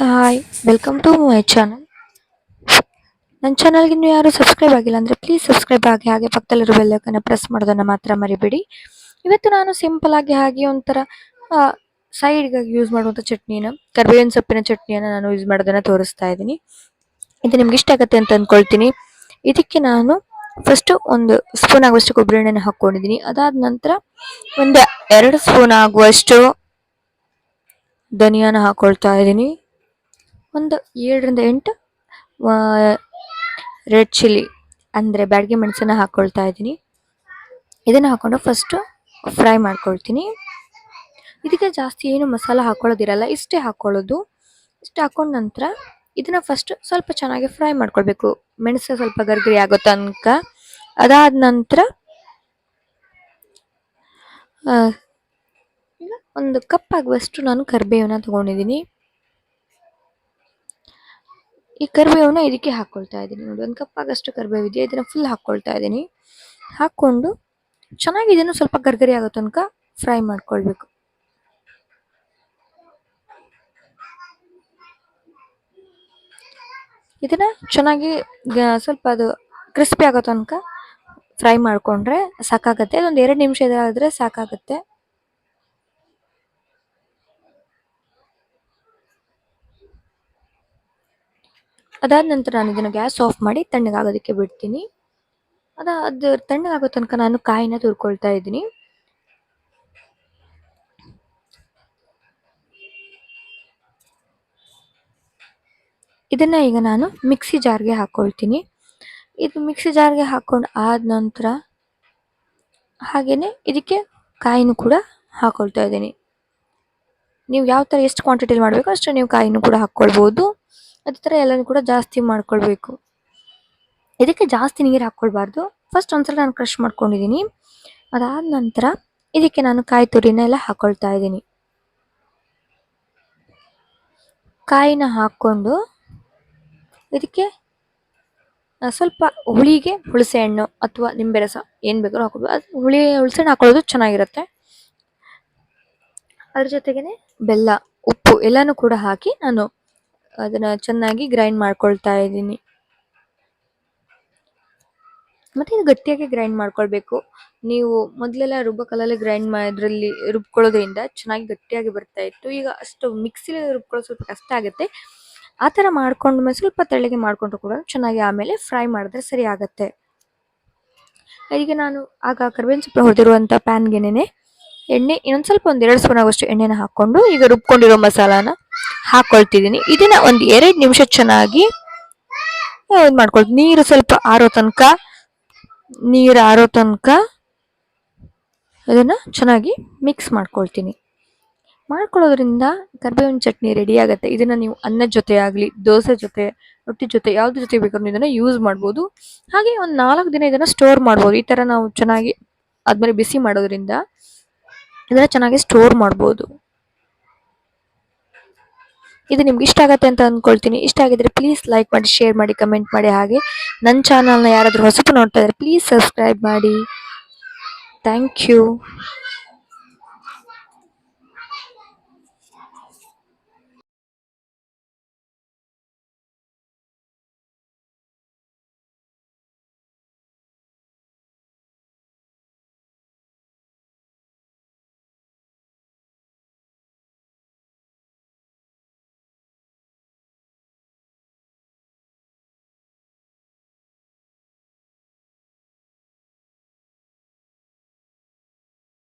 Hi welcome to my channel ನನ್ನ ಚಾನಲ್ಗೆ ನೀವು ಯಾರು ಸಬ್ಸ್ಕ್ರೈಬ್ ಆಗಿಲ್ಲ ಅಂದರೆ ಪ್ಲೀಸ್ ಸಬ್ಸ್ಕ್ರೈಬ್ ಆಗಿ, ಹಾಗೆ ಪಕ್ಕದಲ್ಲಿರೋ ಬೆಲ್ಲೈಕನ್ನ ಪ್ರೆಸ್ ಮಾಡೋದನ್ನು ಮಾತ್ರ ಮರಿಬೇಡಿ. ಇವತ್ತು ನಾನು ಸಿಂಪಲ್ ಆಗಿ, ಹಾಗೆ ಒಂಥರ ಸೈಡ್ಗಾಗಿ ಯೂಸ್ ಮಾಡುವಂಥ ಚಟ್ನಿನ, ಕರಿಬೇವಿನ ಸೊಪ್ಪಿನ ಚಟ್ನಿಯನ್ನು ನಾನು ಯೂಸ್ ಮಾಡೋದನ್ನು ತೋರಿಸ್ತಾ ಇದ್ದೀನಿ. ಇದು ನಿಮ್ಗೆ ಇಷ್ಟ ಆಗುತ್ತೆ ಅಂತ ಅಂದ್ಕೊಳ್ತೀನಿ ಇದಕ್ಕೆ ನಾನು ಫಸ್ಟು ಒಂದು ಸ್ಪೂನ್ ಆಗುವಷ್ಟು ಕೊಬ್ಬರಿ ಎಣ್ಣೆನ ಹಾಕ್ಕೊಂಡಿದ್ದೀನಿ. ಅದಾದ ನಂತರ ಒಂದು ಎರಡು ಸ್ಪೂನ್ ಆಗುವಷ್ಟು ಧನಿಯಾನ ಹಾಕೊಳ್ತಾ ಇದ್ದೀನಿ. ಒಂದು ಏಳರಿಂದ ಎಂಟು ರೆಡ್ ಚಿಲ್ಲಿ, ಅಂದರೆ ಬ್ಯಾಡಗಿ ಮೆಣಸನ್ನು ಹಾಕ್ಕೊಳ್ತಾ ಇದ್ದೀನಿ. ಇದನ್ನು ಹಾಕ್ಕೊಂಡು ಫಸ್ಟು ಫ್ರೈ ಮಾಡ್ಕೊಳ್ತೀನಿ. ಇದಕ್ಕೆ ಜಾಸ್ತಿ ಏನು ಮಸಾಲ ಹಾಕ್ಕೊಳ್ಳೋದಿರಲ್ಲ ಇಷ್ಟೇ ಹಾಕ್ಕೊಳ್ಳೋದು ಇಷ್ಟು ಹಾಕೊಂಡ ನಂತರ ಇದನ್ನು ಫಸ್ಟ್ ಸ್ವಲ್ಪ ಚೆನ್ನಾಗಿ ಫ್ರೈ ಮಾಡ್ಕೊಳ್ಬೇಕು. ಮೆಣಸು ಸ್ವಲ್ಪ ಗರ್ಗರಿ ಆಗೋ ತನಕ. ಅದಾದ ನಂತರ ಒಂದು ಕಪ್ ಆಗುವಷ್ಟು ನಾನು ಕರಿಬೇವನ್ನ ತಗೊಂಡಿದ್ದೀನಿ. ಈ ಕರಿಬೇವನ್ನ ಇದಕ್ಕೆ ಹಾಕೊಳ್ತಾ ಇದ್ದೀನಿ ನೋಡಿ. ಒಂದು ಕಪ್ ಆಗಷ್ಟು ಕರಿಬೇವು ಇದೆಯಾ ಇದನ್ನ ಫುಲ್ ಹಾಕೊಳ್ತಾ ಇದ್ದೀನಿ. ಹಾಕ್ಕೊಂಡು ಚೆನ್ನಾಗಿ ಇದನ್ನು ಸ್ವಲ್ಪ ಗರ್ಗರಿ ಆಗೋ ತನಕ ಫ್ರೈ ಮಾಡ್ಕೊಳ್ಬೇಕು. ಇದನ್ನ ಚೆನ್ನಾಗಿ ಸ್ವಲ್ಪ ಅದು ಕ್ರಿಸ್ಪಿ ಆಗೋ ತನಕ ಫ್ರೈ ಮಾಡ್ಕೊಂಡ್ರೆ ಸಾಕಾಗತ್ತೆ. ಅದೊಂದು ಎರಡು ನಿಮಿಷ ಇದಾದ್ರೆ ಸಾಕಾಗತ್ತೆ. ಅದಾದ ನಂತರ ನಾನು ಇದನ್ನು ಗ್ಯಾಸ್ ಆಫ್ ಮಾಡಿ ತಣ್ಣಗಾಗೋದಕ್ಕೆ ಬಿಡ್ತೀನಿ. ಅದ, ಅದು ತಣ್ಣಗಾಗೋ ತನಕ ನಾನು ಕಾಯಿನ ತುರ್ಕೊಳ್ತಾ ಇದ್ದೀನಿ. ಇದನ್ನು ಈಗ ನಾನು ಮಿಕ್ಸಿ ಜಾರ್ಗೆ ಹಾಕ್ಕೊಳ್ತೀನಿ ಇದು ಮಿಕ್ಸಿ ಜಾರ್ಗೆ ಹಾಕ್ಕೊಂಡು ಆದ ನಂತರ ಹಾಗೆಯೇ ಇದಕ್ಕೆ ಕಾಯಿನೂ ಕೂಡ ಹಾಕ್ಕೊಳ್ತಾ ಇದ್ದೀನಿ. ನೀವು ಯಾವ ಥರ ಎಷ್ಟು ಕ್ವಾಂಟಿಟಿಲಿ ಮಾಡಬೇಕು ಅಷ್ಟು ನೀವು ಕಾಯಿನೂ ಕೂಡ ಹಾಕ್ಕೊಳ್ಬೋದು ಅದೇ ಥರ ಎಲ್ಲನೂ ಕೂಡ ಜಾಸ್ತಿ ಮಾಡ್ಕೊಳ್ಬೇಕು. ಇದಕ್ಕೆ ಜಾಸ್ತಿ ನೀರು ಹಾಕ್ಕೊಳ್ಬಾರ್ದು ಫಸ್ಟ್ ಒಂದ್ಸಲ ನಾನು ಕ್ರಷ್ ಮಾಡ್ಕೊಂಡಿದ್ದೀನಿ ಅದಾದ ನಂತರ ಇದಕ್ಕೆ ನಾನು ಕಾಯಿ ತುರಿನ ಎಲ್ಲ ಹಾಕ್ಕೊಳ್ತಾ ಇದ್ದೀನಿ. ಕಾಯಿನ ಹಾಕ್ಕೊಂಡು ಇದಕ್ಕೆ ಸ್ವಲ್ಪ ಹುಳಿಗೆ ಹುಳಸೆ ಹಣ್ಣು ಅಥವಾ ನಿಂಬೆ ರಸ ಏನು ಬೇಕಾದ್ರೂ ಹಾಕೊಳ್ಬೋದು. ಅದು ಹುಳಿ ಹುಣಸೆ ಹಣ್ಣು ಹಾಕೊಳ್ಳೋದು ಚೆನ್ನಾಗಿರುತ್ತೆ. ಅದ್ರ ಜೊತೆಗೇನೆ ಬೆಲ್ಲ, ಉಪ್ಪು ಎಲ್ಲನೂ ಕೂಡ ಹಾಕಿ ನಾನು ಅದನ್ನ ಚೆನ್ನಾಗಿ ಗ್ರೈಂಡ್ ಮಾಡ್ಕೊಳ್ತಾ ಇದ್ದೀನಿ. ಮತ್ತೆ ಇದು ಗಟ್ಟಿಯಾಗಿ ಗ್ರೈಂಡ್ ಮಾಡ್ಕೊಳ್ಬೇಕು? ನೀವು ಮೊದಲೆಲ್ಲ ರುಬ್ಬೋ ಕಲ್ಲಲ್ಲಿ ಗ್ರೈಂಡ್ ಮಾಡಿದ್ರಲ್ಲಿ ರುಬ್ಕೊಳ್ಳೋದ್ರಿಂದ ಚೆನ್ನಾಗಿ ಗಟ್ಟಿಯಾಗಿ ಬರ್ತಾ ಇತ್ತು. ಈಗ ಅಷ್ಟು ಮಿಕ್ಸಿಲಿ ರುಬ್ಕೊಳ್ಳೋದು ಸ್ವಲ್ಪ ಕಷ್ಟ ಆಗುತ್ತೆ. ಆ ಥರ ಮಾಡ್ಕೊಂಡ್ಮೇಲೆ ಸ್ವಲ್ಪ ತೆಳ್ಳಗೆ ಮಾಡ್ಕೊಂಡು ಕೂಡ ಚೆನ್ನಾಗಿ ಆಮೇಲೆ ಫ್ರೈ ಮಾಡಿದ್ರೆ ಸರಿ ಆಗುತ್ತೆ. ಈಗ ನಾನು ಆಗ ಕರ್ಬೇವಿನ ಸೊಪ್ಪು ಹೊಡೆದಿರುವಂಥ ಪ್ಯಾನ್ಗೆನೆ ಎಣ್ಣೆ ಇನ್ನೊಂದು ಸ್ವಲ್ಪ ಒಂದು ಎರಡು ಸ್ಪೂನ್ ಆಗೋಷ್ಟು ಎಣ್ಣೆನ ಹಾಕ್ಕೊಂಡು ಈಗ ರುಬ್ಕೊಂಡಿರೋ ಮಸಾಲಾನ ಹಾಕ್ಕೊಳ್ತಿದ್ದೀನಿ ಇದನ್ನ ಒಂದು ಎರಡು ನಿಮಿಷ ಚೆನ್ನಾಗಿ ಮಾಡ್ಕೊಳ್ತೀನಿ. ನೀರು ಸ್ವಲ್ಪ ಆರೋ ತನಕ, ನೀರು ಆರೋ ತನಕ ಇದನ್ನು ಚೆನ್ನಾಗಿ ಮಿಕ್ಸ್ ಮಾಡ್ಕೊಳ್ತೀನಿ. ಮಾಡ್ಕೊಳ್ಳೋದ್ರಿಂದ ಕರ್ಬೇವಿನ ಚಟ್ನಿ ರೆಡಿ ಆಗುತ್ತೆ. ಇದನ್ನ ನೀವು ಅನ್ನದ ಜೊತೆ ಆಗಲಿ, ದೋಸೆ ಜೊತೆ, ರೊಟ್ಟಿ ಜೊತೆ ಯಾವುದ್ರ ಜೊತೆ ಬೇಕಾದ್ರೂ ಇದನ್ನ ಯೂಸ್ ಮಾಡ್ಬೋದು. ಹಾಗೆ ಒಂದು ನಾಲ್ಕು ದಿನ ಇದನ್ನ ಸ್ಟೋರ್ ಮಾಡ್ಬೋದು. ಈ ಥರ ನಾವು ಚೆನ್ನಾಗಿ ಆದ್ಮೇಲೆ ಬಿಸಿ ಮಾಡೋದ್ರಿಂದ ಇದನ್ನ ಚೆನ್ನಾಗಿ ಸ್ಟೋರ್ ಮಾಡ್ಬೋದು. ಇದು ನಿಮ್ಗೆ ಇಷ್ಟ ಆಗತ್ತೆ ಅಂತ ಅಂದ್ಕೊಳ್ತೀನಿ ಇಷ್ಟ ಆಗಿದ್ರೆ ಪ್ಲೀಸ್ ಲೈಕ್ ಮಾಡಿ ಶೇರ್ ಮಾಡಿ ಕಮೆಂಟ್ ಮಾಡಿ ಹಾಗೆ. ನನ್ನ ಚಾನಲ್ನ ಯಾರಾದರೂ ಹೊಸಬು ನೋಡ್ತಾ ಇದ್ದಾರೆ ಪ್ಲೀಸ್ ಸಬ್ಸ್ಕ್ರೈಬ್ ಮಾಡಿ. Thank you